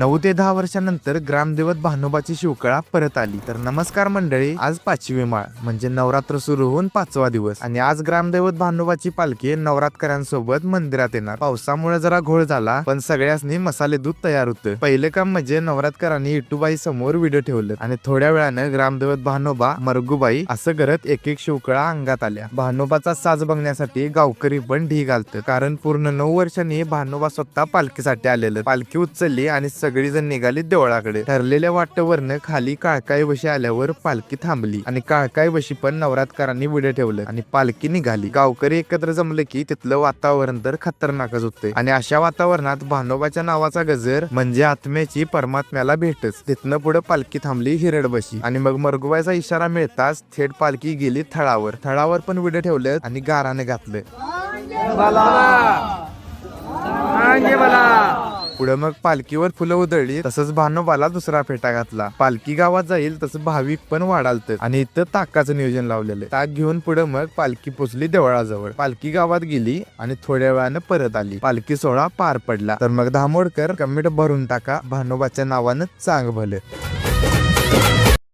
नऊ ते दहा वर्षानंतर ग्रामदेवत भानोबाची शिवकळा परत आली. तर नमस्कार मंडळी आज पाचवी माळ म्हणजे नवरात्र सुरू होऊन पाचवा दिवस. आणि आज ग्रामदेवत भानोबाची पालखी नवरात्रकरांसोबत मंदिरात येणार. पावसामुळे जरा घोळ झाला पण सगळ्यांनी मसाले दूध तयार होतं. पहिले काम म्हणजे नवरात्रकरांनी इटूबाई समोर व्हिडिओ ठेवलं. आणि थोड्या वेळानं ग्रामदेवत भानोबा मरगुबाई असं करत एक एक शिवकळा अंगात आल्या. भानोबाचा साज बघण्यासाठी गावकरी पण ढी घालत. कारण पूर्ण नऊ वर्षांनी भानोबा स्वतः पालखीसाठी आलेलं. पालखी उचलली आणि सगळीजण निघाली देवळाकडे. ठरलेल्या वाटेवरनं खाली काळकाई वशी आल्यावर पालखी थांबली आणि काळकाई बशी पण नवरातकरांनी विडे ठेवलं आणि पालखी निघाली. गावकरी एकत्र जमले की तिथलं वातावरण तर खतरनाकच होते आणि अशा वातावरणात भानोबाच्या नावाचा गजर म्हणजे आत्म्याची परमात्म्याला भेटच. तिथनं पुढे पालखी थांबली हिरडबशी. आणि मग मरगुबाईचा इशारा मिळताच थेट पालखी गेली थळावर. थळावर पण विडे ठेवलं आणि गाराने घातलं. पुढे मग पालखीवर फुलं उधळली तसंच भानोबाला दुसरा फेटा घातला. पालखी गावात जाईल तसं भाविक पण वाढालत आणि इथं ताकाचं नियोजन लावलेलं ताक घेऊन पुढे मग पालखी पोचली देवळाजवळ. पालखी गावात गेली आणि थोड्या वेळानं परत आली. पालखी सोहळा पार पडला. तर मग दामोडकर कमेंट भरून टाका. भानोबाच्या नावानं चांग भले